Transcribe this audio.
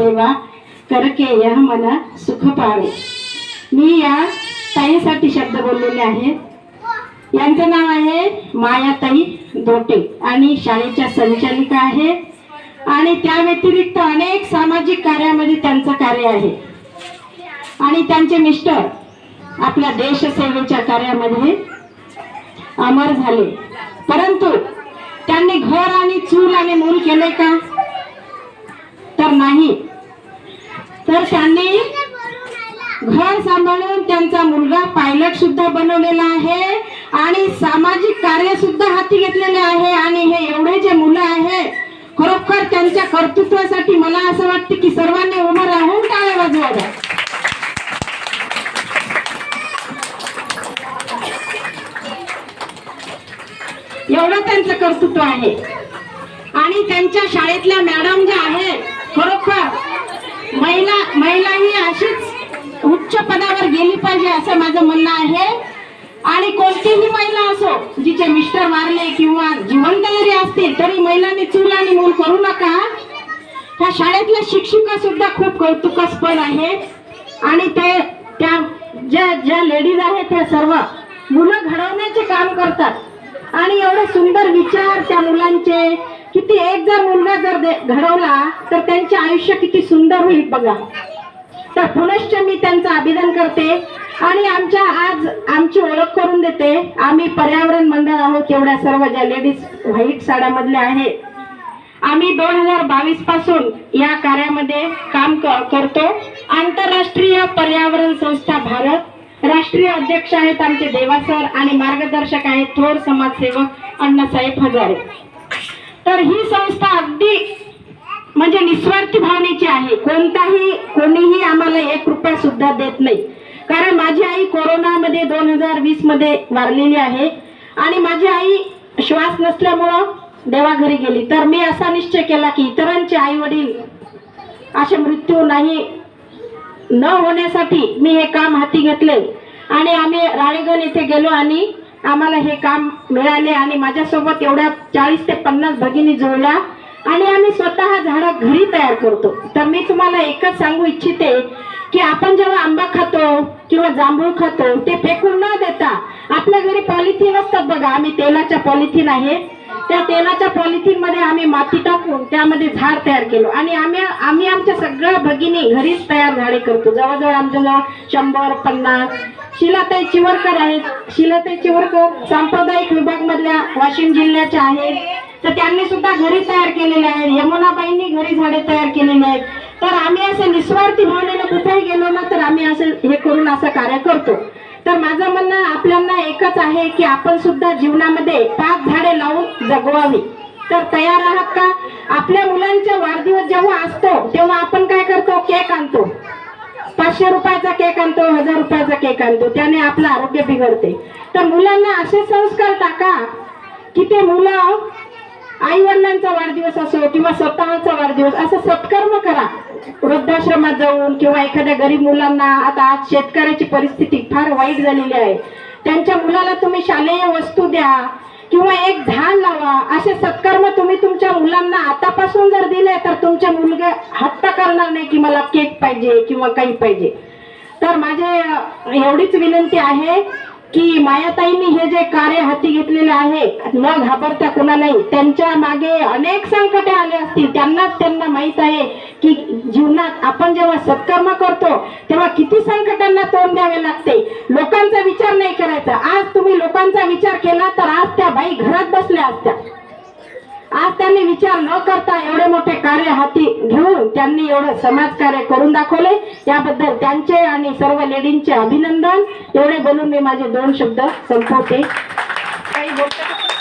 सेवा करके यह मना सुख पावे. मी या ताईसाठी शब्द बोललेले आहेत. यांचं नाव आहे मायाताई दोटे आणि शाळेच्या संचालिका आहे आणि त्या व्यतिरिक्त अनेक सामाजिक कार्यामध्ये त्यांचं कार्य आहे. आणि त्यांचे मिस्टर आपल्या देशसेवेच्या कार्यामध्ये अमर झाले. परंतु त्यांनी घर आणि चूल आणि मूल केले का? तर नाही. तर त्यांनी घर सांभाळून त्यांचा मुलगा पायलट सुद्धा बनवलेला आहे आणि सामाजिक कार्य सुद्धा हाती घेतलेले आहे आणि हे एवढे जे मुलं आहे खरोखर त्यांच्या कर्तृत्वासाठी मला असं वाटतं की सर्वांनी उभं राहून टाळ्या वाजवाव्या एवढं त्यांचं कर्तृत्व आहे. आणि त्यांच्या शाळेतल्या मॅडम ज्या आहेत खरोखर महिला महिला ही अशीच उच्च पदावर गेली पाहिजे असं माझं म्हणणं आहे. आणि कोणतीही महिला असो जिचे मिस्टर वारले किंवा जिवंत जरी असतील तरी महिलांनी चूल आणि मूल करू नका. ह्या शाळेतल्या शिक्षिका सुद्धा खूप कौतुकास्पद आहेत. आणि ते त्या ज्या ज्या लेडीज आहेत त्या सर्व मुलं घडवण्याचे काम करतात. आणि एवढे सुंदर विचार त्या मुलांचे किती एक जर मुलगा जर दे- घडवला तर त्यांचे आयुष्य किती सुंदर होईल बघा. तर पुनश्च मी त्यांचं अभिनंदन करते आणि आमच्या आज आमची ओळख करून देते. आम्ही पर्यावरण मंडळ आहोत एवढ्या सर्व ज्या लेडीज व्हाईट साड्यामधल्या आहे. आम्ही दोन हजार बावीसपासून या कार्यामध्ये काम करतो. आंतरराष्ट्रीय पर्यावरण संस्था भारत. राष्ट्रीय अध्यक्ष आहेत आमचे देवा सर आणि मार्गदर्शक आहेत थोर समाजसेवक अण्णासाहेब हजारे. तर ही संस्था अगदी म्हणजे निस्वार्थी भावनेची आहे. कोणताही कोणीही आम्हाला एक रुपया सुद्धा देत नाही. कारण माझी आई कोरोनामध्ये दोन हजार वीसमध्ये वारलेली आहे. आणि माझी आई श्वास नसल्यामुळं देवाघरी गेली. तर मी असा निश्चय केला की इतरांचे आई वडील असे मृत्यू नाही न होण्यासाठी मी हे काम हाती घेतले. आणि आम्ही राळेगण येथे गेलो आणि आम्हाला हे काम मिळाले. आणि माझ्यासोबत एवढ्या चाळीस ते पन्नास भगिनी जुळल्या. आणि आम्ही स्वतः झाडं घरी तयार करतो. तर मी तुम्हाला एकच सांगू इच्छिते की आपण जेव्हा आंबा खातो किंवा जांभूळ खातो ते फेकून न देता आपल्या घरी पॉलिथिन असतात बघा आम्ही तेलाच्या पॉलिथिन आहे. त्या तेलाच्या पॉलिथिनमध्ये आम्ही माती टाकून त्यामध्ये झाड तयार केलो. आणि आम्ही आम्ही आमच्या सगळ्या भगिनी घरीच तयार झाडे करतो. जवळजवळ आमच्याजवळ शंभर पन्नास शिलाताई चिवरकर आहेत. शिलाताई चिवरकर सांप्रदायिक विभागमधल्या वाशिम जिल्ह्याच्या आहेत. तर त्यांनी सुद्धा घरी तयार केलेले आहेत. यमुनाबाईंनी घरी झाडे तयार केलेली आहेत. तर आम्ही असे निस्वार्थी भावनेने कुठेही गेलो ना तर आम्ही असं हे करून असं कार्य करतो. तर माझं म्हणणं आपल्याला एकच आहे की आपण सुद्धा जीवनामध्ये पाच झाडे लावून जगवावी. तर तयार आहात का? आपल्या मुलांचा वाढदिवस जेव्हा असतो तेव्हा आपण काय करतो? केक आणतो. पाचशे रुपयाचा केक आणतो हजार रुपयाचा केक आणतो. त्याने आपलं आरोग्य बिघडते. तर मुलांना असे संस्कार टाका की ते मुलं आई वडिलांचा वाढदिवस असो किंवा स्वतःचा वाढदिवस असं सत्कर्म करा. वृद्धाश्रमात जाऊन किंवा एखाद्या गरीब मुलांना आता आज शेतकऱ्याची परिस्थिती फार वाईट झालेली आहे. त्यांच्या मुलाला तुम्ही शालेय वस्तू द्या किंवा एक झाड लावा असे सत्कर्म तुम्ही तुमच्या मुलांना आतापासून जर दिले तर तुमच्या मुलगे हट्ट करणार नाही की मला केक पाहिजे किंवा काही पाहिजे. तर माझे एवढीच विनंती आहे की मायाताईंनी हे जे कार्य हाती घेतलेले आहे न घाबरता नाही त्यांच्या मागे अनेक संकटे आले असतील त्यांनाच त्यांना माहीत आहे की जीवनात आपण जेव्हा सत्कर्म करतो तेव्हा किती संकटांना तोंड द्यावे लागते. लोकांचा विचार नाही करायचा. आज तुम्ही लोकांचा विचार केला तर आज त्या बाई घरात बसल्या असत्या. आज त्यांनी विचार न करता एवढे मोठे कार्य हाती घेऊन त्यांनी एवढं समाज कार्य करून दाखवले. याबद्दल त्यांचे आणि सर्व लेडींचे अभिनंदन. एवढे बोलून मी माझे दोन शब्द संपवते.